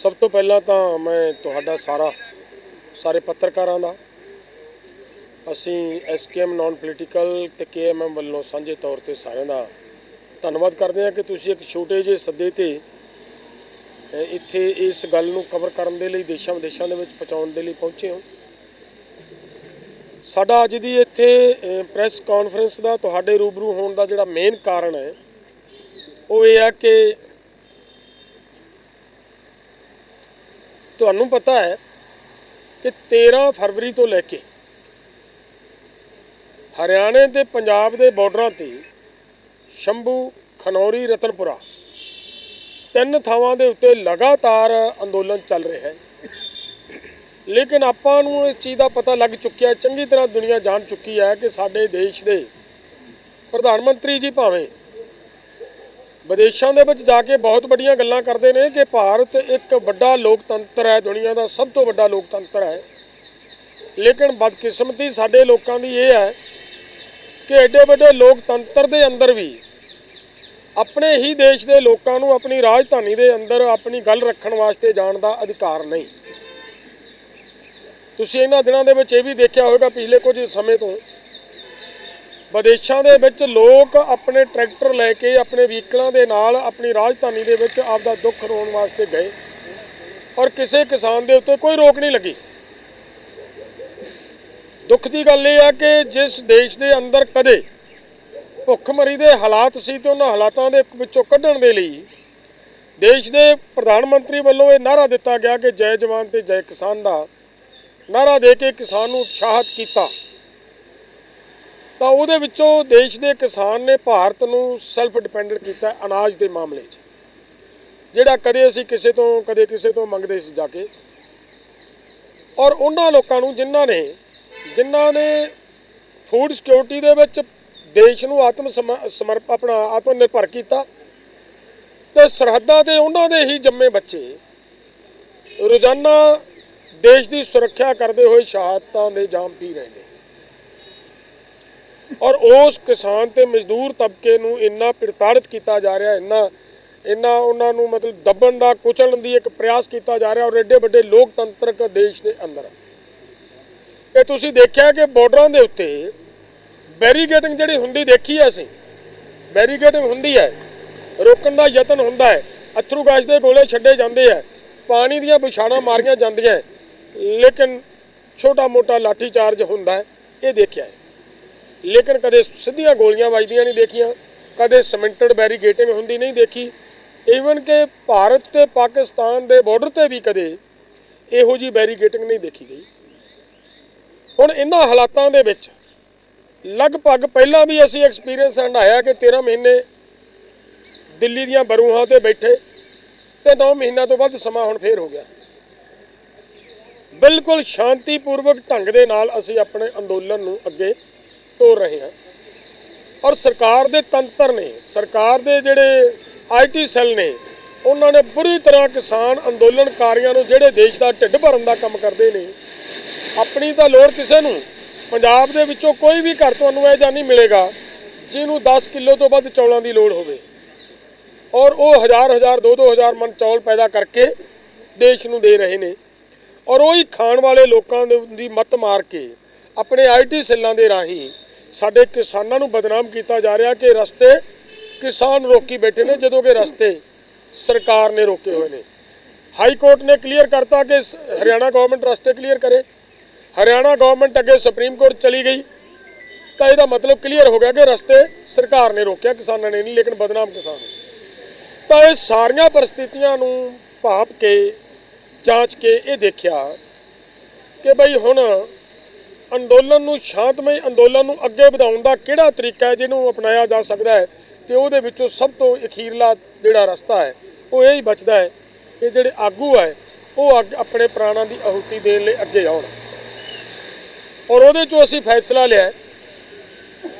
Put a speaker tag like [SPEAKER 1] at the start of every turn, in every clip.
[SPEAKER 1] ਸਭ ਤੋਂ ਪਹਿਲਾਂ ਤਾਂ ਮੈਂ ਤੁਹਾਡਾ ਸਾਰਾ, ਸਾਰੇ ਪੱਤਰਕਾਰਾਂ ਦਾ, ਅਸੀਂ ਐਸਕੇਐਮ ਨਾਨ ਪੋਲੀਟੀਕਲ ਤੇ ਕੇਐਮਐਮ ਵੱਲੋਂ ਸਾਂਝੇ ਤੌਰ ਤੇ ਸਾਰਿਆਂ ਦਾ ਧੰਨਵਾਦ ਕਰਦੇ ਹਾਂ ਕਿ ਤੁਸੀਂ ਇੱਕ ਛੋਟੇ ਜਿਹੇ ਸੱਦੇ ਤੇ ਇੱਥੇ ਇਸ ਗੱਲ ਨੂੰ ਕਵਰ ਕਰਨ ਦੇ ਲਈ ਦੇਸ਼ਾਂ ਵਿਦੇਸ਼ਾਂ ਦੇ ਵਿੱਚ ਪਹੁੰਚਾਉਣ ਦੇ ਲਈ ਪਹੁੰਚੇ ਹੋ। ਸਾਡਾ ਅੱਜ ਦੀ ਇੱਥੇ ਪ੍ਰੈਸ ਕਾਨਫਰੰਸ ਦਾ ਤੁਹਾਡੇ ਰੂਬਰੂ ਹੋਣ ਦਾ ਜਿਹੜਾ ਮੇਨ ਕਾਰਨ ਹੈ, ਉਹ ਇਹ ਹੈ ਕਿ ਤੁਹਾਨੂੰ ਪਤਾ ਹੈ ਕਿ 13 ਫਰਵਰੀ ਤੋਂ ਲੈ ਕੇ ਹਰਿਆਣੇ ਤੇ ਪੰਜਾਬ ਦੇ ਬਾਰਡਰਾਂ ਤੇ ਸ਼ੰਭੂ, ਖਨੌਰੀ, ਰਤਨਪੁਰਾ ਤਿੰਨ ਥਾਵਾਂ ਦੇ ਉੱਤੇ ਲਗਾਤਾਰ ਅੰਦੋਲਨ ਚੱਲ ਰਿਹਾ ਹੈ। ਲੇਕਿਨ ਆਪਾਂ ਨੂੰ ਇਸ ਚੀਜ਼ ਦਾ ਪਤਾ ਲੱਗ ਚੁੱਕਿਆ ਚੰਗੀ ਤਰ੍ਹਾਂ ਦੁਨੀਆ ਜਾਣ ਚੁੱਕੀ ਹੈ ਕਿ ਸਾਡੇ ਦੇਸ਼ ਦੇ ਪ੍ਰਧਾਨ ਮੰਤਰੀ ਜੀ ਭਾਵੇਂ ਵਿਦੇਸ਼ਾਂ ਦੇ ਵਿੱਚ ਜਾ ਕੇ ਬਹੁਤ ਵੱਡੀਆਂ ਗੱਲਾਂ ਕਰਦੇ ਨੇ ਕਿ ਭਾਰਤ ਇੱਕ ਵੱਡਾ ਲੋਕਤੰਤਰ ਹੈ, ਦੁਨੀਆ ਦਾ ਸਭ ਤੋਂ ਵੱਡਾ ਲੋਕਤੰਤਰ ਹੈ। ਲੇਕਿਨ ਬਦਕਿਸਮਤੀ ਸਾਡੇ ਲੋਕਾਂ ਦੀ ਇਹ ਹੈ ਕਿ ਐਡੇ ਵੱਡੇ ਲੋਕਤੰਤਰ ਦੇ ਅੰਦਰ ਵੀ ਆਪਣੇ ਹੀ ਦੇਸ਼ ਦੇ ਲੋਕਾਂ ਨੂੰ ਆਪਣੀ ਰਾਜਧਾਨੀ ਦੇ ਅੰਦਰ ਆਪਣੀ ਗੱਲ ਰੱਖਣ ਵਾਸਤੇ ਜਾਣ ਦਾ ਅਧਿਕਾਰ ਨਹੀਂ। ਤੁਸੀਂ ਇਹਨਾਂ ਦਿਨਾਂ ਦੇ ਵਿੱਚ ਇਹ ਵੀ ਦੇਖਿਆ ਹੋਵੇਗਾ ਪਿਛਲੇ ਕੁਝ ਸਮੇਂ ਤੋਂ ਵਿਦੇਸ਼ਾਂ ਦੇ ਵਿੱਚ ਲੋਕ ਆਪਣੇ ਟਰੈਕਟਰ ਲੈ ਕੇ ਆਪਣੇ ਵਹੀਕਲਾਂ ਦੇ ਨਾਲ ਆਪਣੀ ਰਾਜਧਾਨੀ ਦੇ ਵਿੱਚ ਆਪਦਾ ਦੁੱਖ ਰੋਣ ਵਾਸਤੇ ਗਏ। ਔਰ ਕਿਸੇ ਕਿਸਾਨ ਦੇ ਉੱਤੇ ਕੋਈ ਰੋਕ ਨਹੀਂ ਲੱਗੀ। ਦੁੱਖ ਦੀ ਗੱਲ ਇਹ ਆ ਕਿ ਜਿਸ ਦੇਸ਼ ਦੇ ਅੰਦਰ ਕਦੇ ਭੁੱਖਮਰੀ ਦੇ ਹਾਲਾਤ ਸੀ ਤੇ ਉਹਨਾਂ ਹਾਲਾਤਾਂ ਦੇ ਵਿੱਚੋਂ ਕੱਢਣ ਦੇ ਲਈ ਦੇਸ਼ ਦੇ ਪ੍ਰਧਾਨ ਮੰਤਰੀ ਵੱਲੋਂ ਇਹ ਨਾਰਾ ਦਿੱਤਾ ਗਿਆ ਕਿ ਜੈ ਜਵਾਨ ਤੇ ਜੈ ਕਿਸਾਨ ਦਾ ਨਾਰਾ ਦੇ ਕੇ ਕਿਸਾਨ ਨੂੰ ਉਤਸ਼ਾਹਿਤ ਕੀਤਾ। ਤਾਂ ਉਹਦੇ ਵਿੱਚੋਂ ਦੇਸ਼ ਦੇ ਕਿਸਾਨ ਨੇ ਭਾਰਤ ਨੂੰ ਸੈਲਫ ਡਿਪੈਂਡੈਂਟ ਕੀਤਾ ਅਨਾਜ ਦੇ ਮਾਮਲੇ 'ਚ। ਜਿਹੜਾ ਕਦੇ ਅਸੀਂ ਕਿਸੇ ਤੋਂ, ਕਦੇ ਕਿਸੇ ਤੋਂ ਮੰਗਦੇ ਸੀ ਜਾ ਕੇ। ਔਰ ਉਹਨਾਂ ਲੋਕਾਂ ਨੂੰ ਜਿਨ੍ਹਾਂ ਨੇ ਜਿਨ੍ਹਾਂ ਨੇ ਫੂਡ ਸਿਕਿਉਰਿਟੀ ਦੇ ਵਿੱਚ ਦੇਸ਼ ਨੂੰ ਆਤਮ ਸਮ- ਸਮਰਪ, ਆਪਣਾ ਆਤਮ ਨਿਰਭਰ ਕੀਤਾ ਤੇ ਸਰਹੱਦਾਂ ਤੇ ਉਹਨਾਂ ਦੇ ਹੀ ਜੰਮੇ ਬੱਚੇ ਰੋਜ਼ਾਨਾ ਦੇਸ਼ ਦੀ ਸੁਰੱਖਿਆ ਕਰਦੇ ਹੋਏ ਸ਼ਹਾਦਤਾਂ ਦੇ ਜਾਮ ਪੀ ਰਹੇ ਨੇ। ਔਰ ਉਸ ਕਿਸਾਨ ਤੇ ਮਜ਼ਦੂਰ ਤਬਕੇ ਨੂੰ ਇੰਨਾ ਪ੍ਰਤਾੜਿਤ ਕੀਤਾ ਜਾ ਰਿਹਾ, ਇੰਨਾ ਇੰਨਾ ਉਹਨਾਂ ਨੂੰ ਮਤਲਬ ਦੱਬਣ ਦਾ, ਕੁਚਲਣ ਦੀ ਇੱਕ ਪ੍ਰਯਾਸ ਕੀਤਾ ਜਾ ਰਿਹਾ ਔਰ ਐਡੇ ਵੱਡੇ ਲੋਕਤੰਤਰਕ ਦੇਸ਼ ਦੇ ਅੰਦਰ। ਇਹ ਤੁਸੀਂ ਦੇਖਿਆ ਕਿ ਬਾਰਡਰਾਂ ਦੇ ਉੱਤੇ ਬੈਰੀਗੇਟਿੰਗ ਜਿਹੜੀ ਹੁੰਦੀ ਦੇਖੀ ਹੈ ਅਸੀਂ ਬੈਰੀਗੇਟਿੰਗ ਹੁੰਦੀ ਹੈ, ਰੋਕਣ ਦਾ ਯਤਨ ਹੁੰਦਾ ਹੈ, ਅਥਰੂ ਗੈਸ ਦੇ ਗੋਲੇ ਛੱਡੇ ਜਾਂਦੇ ਆ, ਪਾਣੀ ਦੀਆਂ ਵਿਛਾੜਾਂ ਮਾਰੀਆਂ ਜਾਂਦੀਆਂ ਲੇਕਿਨ ਛੋਟਾ ਮੋਟਾ ਲਾਠੀ ਚਾਰਜ ਹੁੰਦਾ ਇਹ ਦੇਖਿਆ ਹੈ। ਲੇਕਿਨ ਕਦੇ ਸਿੱਧੀਆਂ ਗੋਲੀਆਂ ਵੱਜਦੀਆਂ ਨਹੀਂ ਦੇਖੀਆਂ, ਕਦੇ ਸਿਮੈਂਟਡ ਬੈਰੀਗੇਟਿੰਗ ਹੁੰਦੀ ਨਹੀਂ ਦੇਖੀ। ਈਵਨ ਕਿ ਭਾਰਤ ਤੇ ਪਾਕਿਸਤਾਨ ਦੇ ਬਾਰਡਰ ਤੇ ਵੀ ਕਦੇ ਇਹੋ ਜੀ ਬੈਰੀਗੇਟਿੰਗ ਨਹੀਂ ਦੇਖੀ ਗਈ। ਹੁਣ ਇਹਨਾਂ ਹਾਲਾਤਾਂ ਦੇ ਵਿੱਚ ਲਗਭਗ ਪਹਿਲਾਂ ਵੀ ਅਸੀਂ ਐਕਸਪੀਰੀਅੰਸ ਹੰਡਾਇਆ ਕਿ 13 ਮਹੀਨੇ ਦਿੱਲੀ ਦੀਆਂ ਬਰੂਹਾਂ ਤੇ ਬੈਠੇ ਤੇ 9 ਮਹੀਨਿਆਂ ਤੋਂ ਵੱਧ ਸਮਾਂ ਹੁਣ ਫੇਰ ਹੋ ਗਿਆ। ਬਿਲਕੁਲ ਸ਼ਾਂਤੀਪੂਰਵਕ ਢੰਗ ਦੇ ਨਾਲ ਅਸੀਂ ਆਪਣੇ ਅੰਦੋਲਨ ਨੂੰ ਅੱਗੇ ਤੋਰ ਰਹੇ ਹਾਂ ਔਰ ਸਰਕਾਰ ਦੇ ਤੰਤਰ ਨੇ, ਸਰਕਾਰ ਦੇ ਜਿਹੜੇ ਆਈਟੀ ਸੈੱਲ ਨੇ, ਉਹਨਾਂ ਨੇ ਬੁਰੀ ਤਰ੍ਹਾਂ ਕਿਸਾਨ ਅੰਦੋਲਨਕਾਰੀਆਂ ਨੂੰ ਜਿਹੜੇ ਦੇਸ਼ ਦਾ ਢਿੱਡ ਭਰਨ ਦਾ ਕੰਮ ਕਰਦੇ ਨੇ, ਆਪਣੀ ਤਾਂ ਲੋੜ ਕਿਸੇ ਨੂੰ, ਪੰਜਾਬ ਦੇ ਵਿੱਚੋਂ ਕੋਈ ਵੀ ਘਰ ਤੁਹਾਨੂੰ ਇਹ ਜਾਂ ਨਹੀਂ ਮਿਲੇਗਾ, ਜਿਹਨੂੰ 10 ਕਿਲੋ ਤੋਂ ਵੱਧ ਚੌਲਾਂ ਦੀ ਲੋੜ ਹੋਵੇ। ਔਰ ਉਹ ਹਜ਼ਾਰ ਹਜ਼ਾਰ, ਦੋ ਦੋ ਹਜ਼ਾਰ ਮਨ ਚੌਲ ਪੈਦਾ ਕਰਕੇ ਦੇਸ਼ ਨੂੰ ਦੇ ਰਹੇ ਨੇ। ਔਰ ਉਹੀ ਖਾਣ ਵਾਲੇ ਲੋਕਾਂ ਦੀ ਮੱਤ ਮਾਰ ਕੇ, ਆਪਣੇ ਆਈਟੀ ਸੈੱਲਾਂ ਦੇ ਰਾਹੀਂ ਸਾਡੇ ਕਿਸਾਨਾਂ ਨੂੰ ਬਦਨਾਮ ਕੀਤਾ ਜਾ ਰਿਹਾ ਕਿ ਰਸਤੇ ਕਿਸਾਨ ਰੋਕੀ ਬੈਠੇ ਨੇ, ਜਦੋਂ ਕਿ ਰਸਤੇ ਸਰਕਾਰ ਨੇ ਰੋਕੇ ਹੋਏ ਨੇ। ਹਾਈ ਕੋਰਟ ਨੇ ਕਲੀਅਰ ਕਰਤਾ ਕਿ ਹਰਿਆਣਾ ਗਵਰਨਮੈਂਟ ਰਸਤੇ ਕਲੀਅਰ ਕਰੇ। ਹਰਿਆਣਾ ਗਵਰਨਮੈਂਟ ਅੱਗੇ ਸੁਪਰੀਮ ਕੋਰਟ ਚਲੀ ਗਈ। ਤਾਂ ਇਹਦਾ ਮਤਲਬ ਕਲੀਅਰ ਹੋ ਗਿਆ ਕਿ ਰਸਤੇ ਸਰਕਾਰ ਨੇ ਰੋਕਿਆ, ਕਿਸਾਨਾਂ ਨੇ ਨਹੀਂ, ਲੇਕਿਨ ਬਦਨਾਮ ਕਿਸਾਨ ਤਾਂ ਇਹ ਸਾਰੀਆਂ ਪਰਿਸਥਿਤੀਆਂ ਨੂੰ ਭਾਪ ਕੇ, ਜਾਂਚ ਕੇ ਇਹ ਦੇਖਿਆ ਕਿ ਬਈ ਹੁਣ ਅੰਦੋਲਨ ਨੂੰ ਸ਼ਾਂਤਮਈ ਅੰਦੋਲਨ ਨੂੰ ਅੱਗੇ ਵਧਾਉਣ ਦਾ ਕਿਹੜਾ ਤਰੀਕਾ ਹੈ ਜਿਹਨੂੰ ਅਪਣਾਇਆ ਜਾ ਸਕਦਾ ਹੈ ਤੇ ਉਹਦੇ ਵਿੱਚੋਂ ਸਭ ਤੋਂ ਅਖੀਰਲਾ ਜਿਹੜਾ ਰਸਤਾ ਹੈ, ਉਹ ਇਹ ਹੀ ਬਚਦਾ ਹੈ ਕਿ ਜਿਹੜੇ ਆਗੂ ਹੈ, ਉਹ ਅੱਗ- ਆਪਣੇ ਪ੍ਰਾਣਾਂ ਦੀ ਆਹੂਤੀ ਦੇਣ ਲਈ ਅੱਗੇ ਆਉਣ। ਔਰ ਉਹਦੇ ਚੋਂ ਅਸੀਂ ਫੈਸਲਾ ਲਿਆ ਹੈ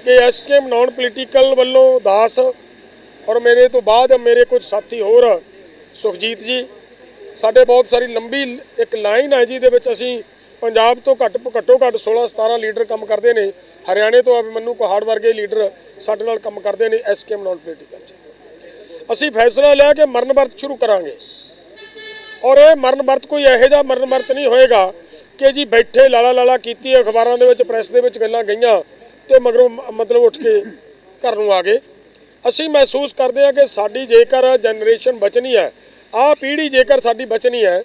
[SPEAKER 1] ਕਿ ਐਸਕੇਐਮ ਨਾਨ ਪੋਲੀਟੀਕਲ ਵੱਲੋਂ ਦਾਸ ਔਰ ਮੇਰੇ ਤੋਂ ਬਾਅਦ ਮੇਰੇ ਕੁਝ ਸਾਥੀ ਹੋਰ, ਸੁਖਜੀਤ ਜੀ, ਸਾਡੇ ਬਹੁਤ ਸਾਰੀ ਲੰਬੀ ਇੱਕ ਲਾਈਨ ਹੈ ਜਿਹਦੇ ਵਿੱਚ ਅਸੀਂ ਪੰਜਾਬ ਤੋਂ ਘੱਟ ਘੱਟੋ ਘੱਟ 16 17 ਲੀਡਰ ਕੰਮ ਕਰਦੇ ਨੇ, ਹਰਿਆਣੇ ਤੋਂ ਅਭਿਮਨੂ ਕੋਹਾੜ ਵਰਗੇ ਲੀਡਰ ਸਾਡੇ ਨਾਲ ਕੰਮ ਕਰਦੇ ਨੇ ਐਸਕੇਐਮ ਨਾਨ ਪੋਲੀਟੀਕਲ 'ਚ। ਅਸੀਂ ਫੈਸਲਾ ਲਿਆ ਕਿ ਮਰਨ ਵਰਤ ਸ਼ੁਰੂ ਕਰਾਂਗੇ। ਔਰ ਇਹ ਮਰਨ ਵਰਤ ਕੋਈ ਇਹੋ ਜਿਹਾ ਮਰਨ ਵਰਤ ਨਹੀਂ ਹੋਏਗਾ ਕਿ ਜੀ ਬੈਠੇ ਲਾਲਾ ਲਾਲਾ ਕੀਤੀ ਅਖਬਾਰਾਂ ਦੇ ਵਿੱਚ, ਪ੍ਰੈਸ ਦੇ ਵਿੱਚ ਗੱਲਾਂ ਗਈਆਂ ਤੇ ਮਗਰੋਂ ਮਤਲਬ ਉੱਠ ਕੇ ਘਰ ਨੂੰ ਆ ਗਏ। ਅਸੀਂ ਮਹਿਸੂਸ ਕਰਦੇ ਹਾਂ ਕਿ ਸਾਡੀ ਜੇਕਰ ਜਨਰੇਸ਼ਨ ਬਚਣੀ ਹੈ, ਆਹ ਪੀੜ੍ਹੀ ਜੇਕਰ ਸਾਡੀ ਬਚਣੀ ਹੈ,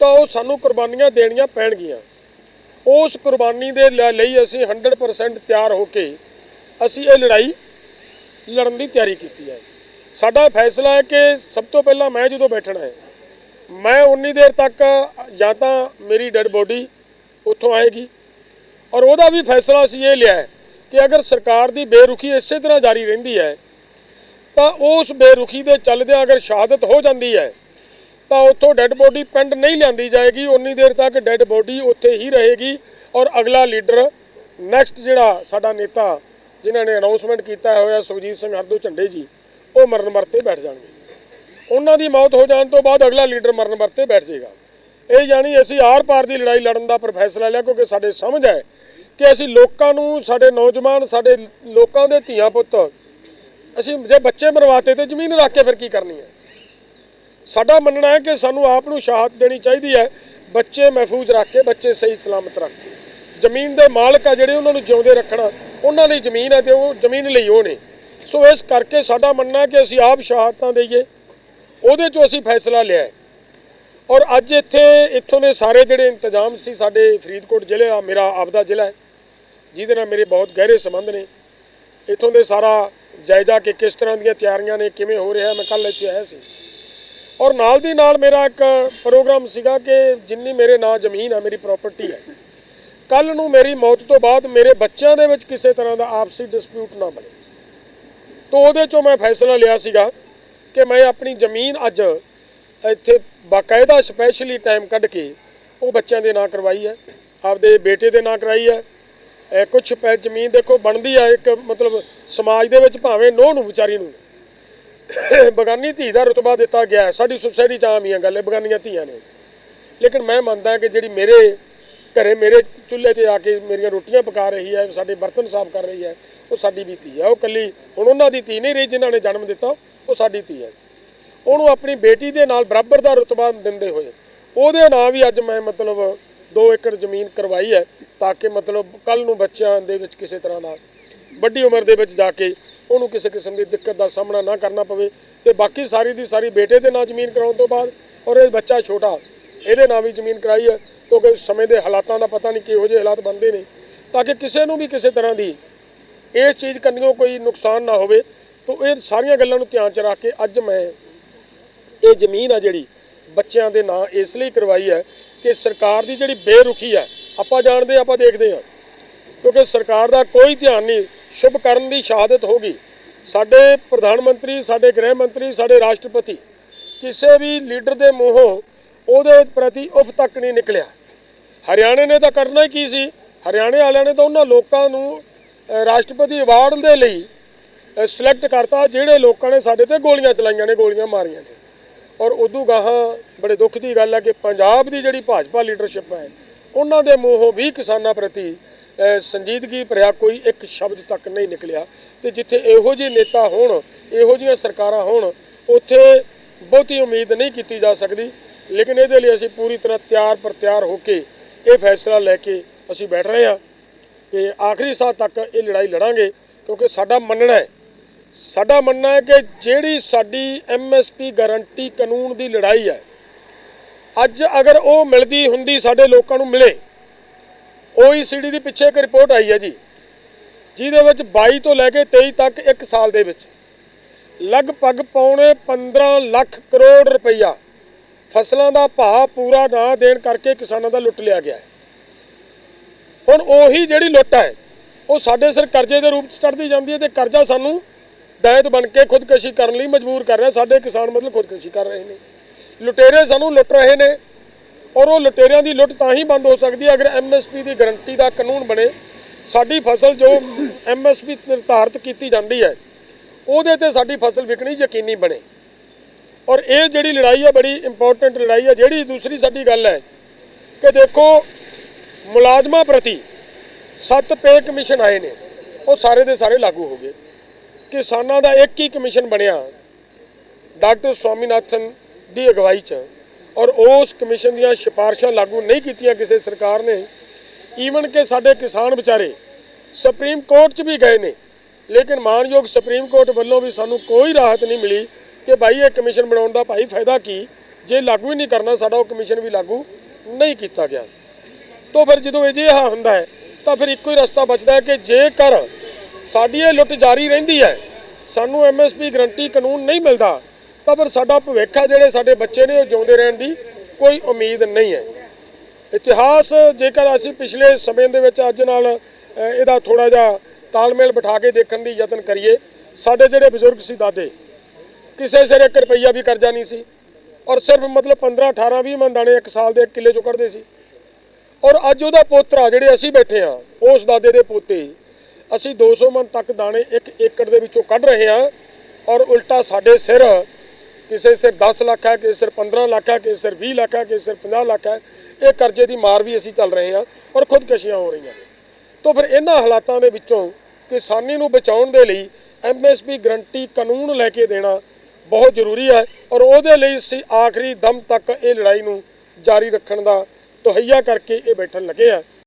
[SPEAKER 1] ਤਾਂ ਉਹ ਸਾਨੂੰ ਕੁਰਬਾਨੀਆਂ ਦੇਣੀਆਂ ਪੈਣਗੀਆਂ। ਉਸ ਕੁਰਬਾਨੀ ਦੇ ਲ- ਲਈ ਅਸੀਂ 100% ਤਿਆਰ ਹੋ ਕੇ ਅਸੀਂ ਇਹ ਲੜਾਈ ਲੜਨ ਦੀ ਤਿਆਰੀ ਕੀਤੀ ਹੈ। ਸਾਡਾ ਫੈਸਲਾ ਹੈ ਕਿ ਸਭ ਤੋਂ ਪਹਿਲਾਂ ਮੈਂ ਜਦੋਂ ਬੈਠਣਾ ਹੈ, ਮੈਂ ਉਨੀ ਦੇਰ ਤੱਕ ਜਾਂ ਤਾਂ ਮੇਰੀ ਡੈਡ ਬੋਡੀ ਉੱਥੋਂ ਆਏਗੀ ਔਰ ਉਹਦਾ ਵੀ ਫੈਸਲਾ ਅਸੀਂ ਇਹ ਲਿਆ ਕਿ ਅਗਰ ਸਰਕਾਰ ਦੀ ਬੇਰੁਖੀ ਇਸੇ ਤਰ੍ਹਾਂ ਜਾਰੀ ਰਹਿੰਦੀ ਹੈ, ਤਾਂ ਉਸ ਬੇਰੁਖੀ ਦੇ ਚੱਲਦਿਆਂ ਅਗਰ ਸ਼ਹਾਦਤ ਹੋ ਜਾਂਦੀ ਹੈ ਤਾਂ ਉੱਥੋਂ ਡੈੱਡ ਬੋਡੀ ਪਿੰਡ ਨਹੀਂ ਲਿਆਂਦੀ ਜਾਏਗੀ। ਉਨੀ ਦੇਰ ਤੱਕ ਡੈੱਡ ਬੋਡੀ ਉੱਥੇ ਹੀ ਰਹੇਗੀ ਔਰ ਅਗਲਾ ਲੀਡਰ ਨੈਕਸਟ ਜਿਹੜਾ ਸਾਡਾ ਨੇਤਾ ਜਿਨ੍ਹਾਂ ਨੇ ਅਨਾਉਂਸਮੈਂਟ ਕੀਤਾ ਹੋਇਆ ਸੁਖਜੀਤ ਸਿੰਘ ਹਰਦੋ ਝੰਡੇ ਜੀ, ਉਹ ਮਰਨ ਮਰਤੇ ਬੈਠ ਜਾਣਗੇ। ਉਹਨਾਂ ਦੀ ਮੌਤ ਹੋ ਜਾਣ ਤੋਂ ਬਾਅਦ ਅਗਲਾ ਲੀਡਰ ਮਰਨ ਵਰਤੇ ਬੈਠ ਜਾਏਗਾ। ਇਹ ਜਾਣੀ ਅਸੀਂ ਆਰ ਪਾਰ ਦੀ ਲੜਾਈ ਲੜਨ ਦਾ ਪਰ ਫੈਸਲਾ ਲਿਆ ਕਿਉਂਕਿ ਸਾਡੇ ਸਮਝ ਹੈ ਕਿ ਅਸੀਂ ਲੋਕਾਂ ਨੂੰ, ਸਾਡੇ ਨੌਜਵਾਨ, ਸਾਡੇ ਲੋਕਾਂ ਦੇ ਧੀਆਂ ਪੁੱਤ, ਅਸੀਂ ਜੇ ਬੱਚੇ ਮਰਵਾਤੇ ਤੇ ਜ਼ਮੀਨ ਰੱਖ ਕੇ ਫਿਰ ਕੀ ਕਰਨੀ ਹੈ? ਸਾਡਾ ਮੰਨਣਾ ਹੈ ਕਿ ਸਾਨੂੰ ਆਪ ਨੂੰ ਸ਼ਹਾਦਤ ਦੇਣੀ ਚਾਹੀਦੀ ਹੈ, ਬੱਚੇ ਮਹਿਫੂਜ਼ ਰੱਖ ਕੇ, ਬੱਚੇ ਸਹੀ ਸਲਾਮਤ ਰੱਖ ਕੇ। ਜ਼ਮੀਨ ਦੇ ਮਾਲਕ ਆ ਜਿਹੜੇ ਉਹਨਾਂ ਨੂੰ ਜਿਉਂਦੇ ਰੱਖਣਾ, ਉਹਨਾਂ ਦੀ ਜ਼ਮੀਨ ਹੈ ਤੇ ਉਹ ਜ਼ਮੀਨ ਲਈ ਉਹ ਨੇ। ਸੋ ਇਸ ਕਰਕੇ ਸਾਡਾ ਮੰਨਣਾ ਹੈ ਕਿ ਅਸੀਂ ਆਪ ਸ਼ਹਾਦਤਾਂ ਦੇਈਏ, ਉਹਦੇ 'ਚੋਂ ਅਸੀਂ ਫੈਸਲਾ ਲਿਆ ਹੈ। ਔਰ ਅੱਜ ਇੱਥੇ, ਇੱਥੋਂ ਦੇ ਸਾਰੇ ਜਿਹੜੇ ਇੰਤਜ਼ਾਮ ਸੀ ਸਾਡੇ ਫਰੀਦਕੋਟ ਜ਼ਿਲ੍ਹੇ ਦਾ, ਮੇਰਾ ਆਪਦਾ ਜ਼ਿਲ੍ਹਾ ਹੈ, ਜਿਹਦੇ ਨਾਲ ਮੇਰੇ ਬਹੁਤ ਗਹਿਰੇ ਸੰਬੰਧ ਨੇ। ਇੱਥੋਂ ਦੇ ਸਾਰਾ ਜਾਇਜ਼ਾ ਕਿ ਕਿਸ ਤਰ੍ਹਾਂ ਦੀਆਂ ਤਿਆਰੀਆਂ ਨੇ, ਕਿਵੇਂ ਹੋ ਰਿਹਾ, ਮੈਂ ਕੱਲ ਇੱਥੇ ਆਇਆ ਸੀ। ਔਰ ਨਾਲ ਦੀ ਨਾਲ ਮੇਰਾ ਇੱਕ ਪ੍ਰੋਗਰਾਮ ਸੀਗਾ ਕਿ ਜਿੰਨੀ ਮੇਰੇ ਨਾਂ ਜ਼ਮੀਨ ਆ, ਮੇਰੀ ਪ੍ਰਾਪਰਟੀ ਹੈ ਕੱਲ ਨੂੰ ਮੇਰੀ ਮੌਤ ਤੋਂ ਬਾਅਦ ਮੇਰੇ ਬੱਚਿਆਂ ਦੇ ਵਿੱਚ ਕਿਸੇ ਤਰ੍ਹਾਂ ਦਾ ਆਪਸੀ ਡਿਸਪਿਊਟ ਨਾ ਬਣੇ। ਤੋਂ ਉਹਦੇ ਚੋਂ ਮੈਂ ਫੈਸਲਾ ਲਿਆ ਸੀਗਾ ਕਿ ਮੈਂ ਆਪਣੀ ਜ਼ਮੀਨ ਅੱਜ ਇੱਥੇ ਬਾਕਾਇਦਾ ਸਪੈਸ਼ਲੀ ਟਾਈਮ ਕੱਢ ਕੇ ਉਹ ਬੱਚਿਆਂ ਦੇ ਨਾਂ ਕਰਵਾਈ ਹੈ, ਆਪਦੇ ਬੇਟੇ ਦੇ ਨਾਂ ਕਰਾਈ ਹੈ। ਇਹ ਕੁਝ ਜ਼ਮੀਨ ਦੇਖੋ ਬਣਦੀ ਹੈ ਇੱਕ ਮਤਲਬ ਸਮਾਜ ਦੇ ਵਿੱਚ ਭਾਵੇਂ ਨੋਹ ਨੂੰ, ਵਿਚਾਰੀ ਨੂੰ। ਬਗਾਨੀ ਧੀ ਦਾ ਰਤਬਾ ਦਿੱਤਾ ਗਿਆ ਸਾਡੀ ਸੁਸਾਇਟੀ ਚ ਆਮ ਹੀ ਆ ਗੱਲ ਹੈ ਬਗਾਨੀਆਂ ਧੀਆਂ ਨੇ। ਲੇਕਿਨ ਮੈਂ ਮੰਨਦਾ ਕਿ ਜਿਹੜੀ ਮੇਰੇ ਘਰੇ ਮੇਰੇ ਚੁੱਲ੍ਹੇ ਤੇ ਆ ਕੇ ਮੇਰੀਆਂ ਰੋਟੀਆਂ ਪਕਾ ਰਹੀ ਹੈ, ਸਾਡੇ ਬਰਤਨ ਸਾਫ਼ ਕਰ ਰਹੀ ਹੈ, ਉਹ ਸਾਡੀ ਵੀ ਧੀ ਹੈ। ਉਹ ਕੱਲੀ ਹੁਣ ਉਹਨਾਂ ਦੀ ਧੀ ਨਹੀਂ ਰਹੀ ਜਿਨ੍ਹਾਂ ਨੇ ਜਨਮ ਦਿੱਤਾ, ਉਹ ਸਾਡੀ ਧੀ ਹੈ। ਉਹਨੂੰ ਆਪਣੀ ਬੇਟੀ ਦੇ ਨਾਲ ਬਰਾਬਰ ਦਾ ਰਤਬਾ ਦਿੰਦੇ ਹੋਏ, ਉਹਦੇ ਨਾਂ ਵੀ ਅੱਜ ਮੈਂ ਮਤਲਬ 2 ਏਕੜ ਜ਼ਮੀਨ ਕਰਵਾਈ ਹੈ, ਤਾਂ ਕਿ ਮਤਲਬ ਕੱਲ ਨੂੰ ਬੱਚਿਆਂ ਦੇ ਵਿੱਚ ਕਿਸੇ ਤਰ੍ਹਾਂ ਦਾ ਵੱਡੀ ਉਮਰ ਦੇ ਵਿੱਚ ਜਾ ਕੇ ਉਹਨੂੰ ਕਿਸੇ ਕਿਸਮ ਦੀ ਦਿੱਕਤ ਦਾ ਸਾਹਮਣਾ ਨਾ ਕਰਨਾ ਪਵੇ ਤੇ ਬਾਕੀ ਸਾਰੀ ਦੀ ਸਾਰੀ ਬੇਟੇ ਦੇ ਨਾਂ ਜ਼ਮੀਨ ਕਰਾਉਣ ਤੋਂ ਬਾਅਦ ਔਰ ਇਹ ਬੱਚਾ ਛੋਟਾ, ਇਹਦੇ ਨਾਂ ਵੀ ਜ਼ਮੀਨ ਕਰਾਈ ਹੈ, ਕਿਉਂਕਿ ਸਮੇਂ ਦੇ ਹਾਲਾਤਾਂ ਦਾ ਪਤਾ ਨਹੀਂ ਕਿਹੋ ਜਿਹੇ ਹਾਲਾਤ ਬਣਦੇ ਨੇ। ਤਾਂ ਕਿ ਕਿਸੇ ਨੂੰ ਵੀ ਕਿਸੇ ਤਰ੍ਹਾਂ ਦੀ ਇਸ ਚੀਜ਼ ਕੰਨਿਓ ਕੋਈ ਨੁਕਸਾਨ ਨਾ ਹੋਵੇ, ਤਾਂ ਇਹ ਸਾਰੀਆਂ ਗੱਲਾਂ ਨੂੰ ਧਿਆਨ 'ਚ ਰੱਖ ਕੇ ਅੱਜ ਮੈਂ ਇਹ ਜ਼ਮੀਨ ਆ ਜਿਹੜੀ ਬੱਚਿਆਂ ਦੇ ਨਾਂ ਇਸ ਲਈ ਕਰਵਾਈ ਹੈ ਕਿ ਸਰਕਾਰ ਦੀ ਜਿਹੜੀ ਬੇਰੁਖੀ ਹੈ, ਆਪਾਂ ਜਾਣਦੇ ਆਪਾਂ ਦੇਖਦੇ ਹਾਂ। ਕਿਉਂਕਿ ਸਰਕਾਰ ਦਾ ਕੋਈ ਧਿਆਨ ਨਹੀਂ ਸ਼ੁਭ ਕਰਨ ਦੀ ਸ਼ਹਾਦਤ ਹੋ ਗਈ। ਸਾਡੇ ਪ੍ਰਧਾਨ ਮੰਤਰੀ, ਸਾਡੇ ਗ੍ਰਹਿ ਮੰਤਰੀ, ਸਾਡੇ ਰਾਸ਼ਟਰਪਤੀ ਕਿਸੇ ਵੀ ਲੀਡਰ ਦੇ ਮੂੰਹੋਂ ਉਹਦੇ ਪ੍ਰਤੀ ਉਫ ਤੱਕ ਨਹੀਂ ਨਿਕਲਿਆ। ਹਰਿਆਣੇ ਨੇ ਤਾਂ ਕਰਨਾ ਹੀ ਕੀ ਸੀ? ਹਰਿਆਣੇ ਵਾਲਿਆਂ ਨੇ ਤਾਂ ਉਹਨਾਂ ਲੋਕਾਂ ਨੂੰ ਰਾਸ਼ਟਰਪਤੀ ਅਵਾਰਡ ਦੇ ਲਈ ਸਿਲੈਕਟ ਕਰਤਾ, ਜਿਹੜੇ ਲੋਕਾਂ ਨੇ ਸਾਡੇ ਤੇ ਗੋਲੀਆਂ ਚਲਾਈਆਂ ਨੇ, ਗੋਲੀਆਂ ਮਾਰੀਆਂ ਨੇ। ਔਰ ਉਦੋਂ ਗਾਹਾਂ ਬੜੇ ਦੁੱਖ ਦੀ ਗੱਲ ਹੈ ਕਿ ਪੰਜਾਬ ਦੀ ਜਿਹੜੀ ਭਾਜਪਾ ਲੀਡਰਸ਼ਿਪ ਹੈ, ਉਹਨਾਂ ਦੇ ਮੂੰਹੋਂ ਵੀ ਕਿਸਾਨਾਂ ਪ੍ਰਤੀ ਸੰਜੀਦਗੀ ਭਰਿਆ, ਕੋਈ ਇੱਕ ਸ਼ਬਦ ਤੱਕ ਨਹੀਂ ਨਿਕਲਿਆ। ਤੇ ਜਿੱਥੇ ਇਹੋ ਜਿਹੇ ਨੇਤਾ ਹੋਣ, ਇਹੋ ਜਿਹੀਆਂ ਸਰਕਾਰਾਂ ਹੋਣ, ਉੱਥੇ ਬਹੁਤੀ ਉਮੀਦ ਨਹੀਂ ਕੀਤੀ ਜਾ ਸਕਦੀ। ਲੇਕਿਨ ਇਹਦੇ ਲਈ ਅਸੀਂ ਪੂਰੀ ਤਰ੍ਹਾਂ ਤਿਆਰ ਪਰ ਤਿਆਰ ਹੋ ਕੇ ਇਹ ਫੈਸਲਾ ਲੈ ਕੇ ਅਸੀਂ ਬੈਠ ਰਹੇ ਹਾਂ ਕਿ ਆਖਰੀ ਸਾਹ ਤੱਕ ਇਹ ਲੜਾਈ ਲੜਾਂਗੇ, ਕਿਉਂਕਿ ਸਾਡਾ ਮੰਨਣਾ ਹੈ। ਸਾਡਾ ਮੰਨਣਾ ਹੈ ਕਿ ਜਿਹੜੀ ਸਾਡੀ ਐਮਐਸਪੀ ਗਾਰੰਟੀ ਕਾਨੂੰਨ ਦੀ ਲੜਾਈ ਹੈ, ਅੱਜ ਅਗਰ ਉਹ ਮਿਲਦੀ ਹੁੰਦੀ ਸਾਡੇ ਲੋਕਾਂ ਨੂੰ ਮਿਲੇ OECD ਦੀ ਪਿੱਛੇ ਇੱਕ ਰਿਪੋਰਟ ਆਈ ਹੈ ਜੀ, ਜਿਹਦੇ ਵਿੱਚ 22 ਤੋਂ ਲੈ ਕੇ 23 ਤੱਕ ਇੱਕ ਸਾਲ ਦੇ ਵਿੱਚ ਲਗਭਗ ਪੌਣੇ 15 ਲੱਖ ਕਰੋੜ ਰੁਪਈਆ ਫਸਲਾਂ ਦਾ ਭਾਅ ਪੂਰਾ ਨਾ ਦੇਣ ਕਰਕੇ ਕਿਸਾਨਾਂ ਦਾ ਲੁੱਟ ਲਿਆ ਗਿਆ ਹੁਣ ਉਹੀ ਜਿਹੜੀ ਲੁੱਟ ਹੈ, ਉਹ ਸਾਡੇ ਸਿਰ ਕਰਜ਼ੇ ਦੇ ਰੂਪ 'ਚ ਚੜਦੀ ਜਾਂਦੀ ਹੈ ਤੇ ਕਰਜ਼ਾ ਸਾਨੂੰ ਦਾਇਤ ਬਣ ਕੇ ਖੁਦਕਸ਼ੀ ਕਰਨ ਲਈ ਮਜਬੂਰ ਕਰ ਰਿਹਾ, ਸਾਡੇ ਕਿਸਾਨ ਮਤਲਬ ਖੁਦਕਸ਼ੀ ਕਰ ਰਹੇ ਨੇ। ਲੁਟੇਰੇ ਸਾਨੂੰ ਲੁੱਟ ਰਹੇ ਨੇ ਔਰ ਉਹ ਲੁਟੇਰਿਆਂ ਦੀ ਲੁੱਟ ਤਾਂ ਹੀ ਬੰਦ ਹੋ ਸਕਦੀ ਹੈ ਅਗਰ ਐਮਐਸਪੀ ਦੀ ਗਾਰੰਟੀ ਦਾ ਕਾਨੂੰਨ ਬਣੇ। ਸਾਡੀ ਫਸਲ ਜੋ ਐਮਐਸਪੀ ਨਿਰਧਾਰਤ ਕੀਤੀ ਜਾਂਦੀ ਹੈ, ਉਹਦੇ ਤੇ ਸਾਡੀ ਫਸਲ ਵਿਕਣੀ ਯਕੀਨੀ ਬਣੇ। ਔਰ ਇਹ ਜਿਹੜੀ ਲੜਾਈ ਹੈ ਬੜੀ ਇੰਪੋਰਟੈਂਟ ਲੜਾਈ ਹੈ ਜਿਹੜੀ ਦੂਸਰੀ ਸਾਡੀ ਗੱਲ ਹੈ ਕਿ ਦੇਖੋ, ਮੁਲਾਜ਼ਮਾਂ ਪ੍ਰਤੀ ਸੱਤ ਪੇ ਕਮਿਸ਼ਨ ਆਏ ਨੇ, ਉਹ ਸਾਰੇ ਦੇ ਸਾਰੇ ਲਾਗੂ ਹੋ ਗਏ। ਕਿਸਾਨਾਂ ਦਾ ਇੱਕ ਹੀ ਕਮਿਸ਼ਨ ਬਣਿਆ, ਡਾਕਟਰ ਸਵਾਮੀਨਾਥਨ ਦੀ ਅਗਵਾਈ 'ਚ। ਔਰ ਉਸ ਕਮਿਸ਼ਨ ਦੀਆਂ ਸਿਫਾਰਸ਼ਾਂ ਲਾਗੂ ਨਹੀਂ ਕੀਤੀਆਂ ਕਿਸੇ ਸਰਕਾਰ ਨੇ। ਈਵਨ ਕਿ ਸਾਡੇ ਕਿਸਾਨ ਵਿਚਾਰੇ ਸੁਪਰੀਮ ਕੋਰਟ 'ਚ ਵੀ ਗਏ ਨੇ। ਲੇਕਿਨ ਮਾਨਯੋਗ ਸੁਪਰੀਮ ਕੋਰਟ ਵੱਲੋਂ ਵੀ ਸਾਨੂੰ ਕੋਈ ਰਾਹਤ ਨਹੀਂ ਮਿਲੀ ਕਿ ਭਾਈ ਇਹ ਕਮਿਸ਼ਨ ਬਣਾਉਣ ਦਾ ਭਾਈ ਫਾਇਦਾ ਕੀ? ਜੇ ਲਾਗੂ ਹੀ ਨਹੀਂ ਕਰਨਾ, ਸਾਡਾ ਉਹ ਕਮਿਸ਼ਨ ਵੀ ਲਾਗੂ ਨਹੀਂ ਕੀਤਾ ਗਿਆ। ਤੋਂ ਫਿਰ ਜਦੋਂ ਅਜਿਹਾ ਹੁੰਦਾ ਹੈ, ਤਾਂ ਫਿਰ ਇੱਕੋ ਹੀ ਰਸਤਾ ਬਚਦਾ ਹੈ ਕਿ ਜੇਕਰ ਸਾਡੀ ਇਹ ਲੁੱਟ ਜਾਰੀ ਰਹਿੰਦੀ ਹੈ, ਸਾਨੂੰ ਐਮਐਸਪੀ ਗਰੰਟੀ ਕਾਨੂੰਨ ਨਹੀਂ ਮਿਲਦਾ ਤਾਂ ਫਿਰ ਸਾਡਾ ਭਵਿੱਖ ਆ ਜਿਹੜੇ ਸਾਡੇ ਬੱਚੇ ਨੇ ਉਹ ਜਿਉਂਦੇ ਰਹਿਣ ਦੀ ਕੋਈ ਉਮੀਦ ਨਹੀਂ ਹੈ। ਇਤਿਹਾਸ, ਜੇਕਰ ਅਸੀਂ ਪਿਛਲੇ ਸਮੇਂ ਦੇ ਵਿੱਚ ਅੱਜ ਨਾਲ ਇਹਦਾ ਥੋੜਾ ਜਿਹਾ ਤਾਲਮੇਲ ਬਿਠਾ ਕੇ ਦੇਖਣ ਦੀ ਯਤਨ ਕਰੀਏ, ਸਾਡੇ ਜਿਹੜੇ ਬਜ਼ੁਰਗ ਸੀ ਦਾਦੇ, ਕਿਸੇ ਸਿਰ 1 ਰੁਪਈਆ ਵੀ ਕਰਜ਼ਾ ਨਹੀਂ ਸੀ ਔਰ ਸਿਰਫ ਮਤਲਬ 15 18 20 ਮਨ ਦਾਣੇ ਇੱਕ ਸਾਲ ਦੇ ਇੱਕ ਕਿੱਲੇ ਚੋਂ ਕੱਢਦੇ ਸੀ। ਔਰ ਅੱਜ ਉਹਦਾ ਪੋਤਰਾ ਜਿਹੜੇ ਅਸੀਂ ਬੈਠੇ ਆ ਉਸ ਦਾਦੇ ਦੇ ਪੋਤੇ, ਅਸੀਂ 200 ਮਨ ਤੱਕ ਦਾਣੇ ਇੱਕ ਏਕੜ ਦੇ ਵਿੱਚੋਂ ਕੱਢ ਰਹੇ ਆ ਔਰ ਉਲਟਾ ਸਾਡੇ ਸਿਰ ਕਿਸੇ ਸਿਰ 10 ਲੱਖ ਹੈ, ਕਿਸੇ ਸਿਰ 15 ਲੱਖ ਹੈ, ਕਿਸੇ ਸਿਰ 20 ਲੱਖ ਹੈ, ਕਿਸੇ ਸਿਰ 50 ਲੱਖ ਹੈ, ਇਹ ਕਰਜ਼ੇ ਦੀ ਮਾਰ ਵੀ ਅਸੀਂ ਚੱਲ ਰਹੇ ਹਾਂ ਔਰ ਖੁਦਕਸ਼ੀਆਂ ਹੋ ਰਹੀਆਂ ਨੇ। ਤੋਂ ਫਿਰ ਇਹਨਾਂ ਹਾਲਾਤਾਂ ਦੇ ਵਿੱਚੋਂ ਕਿਸਾਨੀ ਨੂੰ ਬਚਾਉਣ ਦੇ ਲਈ ਐਮਐਸਪੀ ਗਰੰਟੀ ਕਾਨੂੰਨ ਲੈ ਕੇ ਦੇਣਾ ਬਹੁਤ ਜ਼ਰੂਰੀ ਹੈ ਔਰ ਉਹਦੇ ਲਈ ਅਸੀਂ ਆਖਰੀ ਦਮ ਤੱਕ ਇਹ ਲੜਾਈ ਨੂੰ ਜਾਰੀ ਰੱਖਣ ਦਾ ਤਹਈਆ ਕਰਕੇ ਇਹ ਬੈਠਣ ਲੱਗੇ ਆ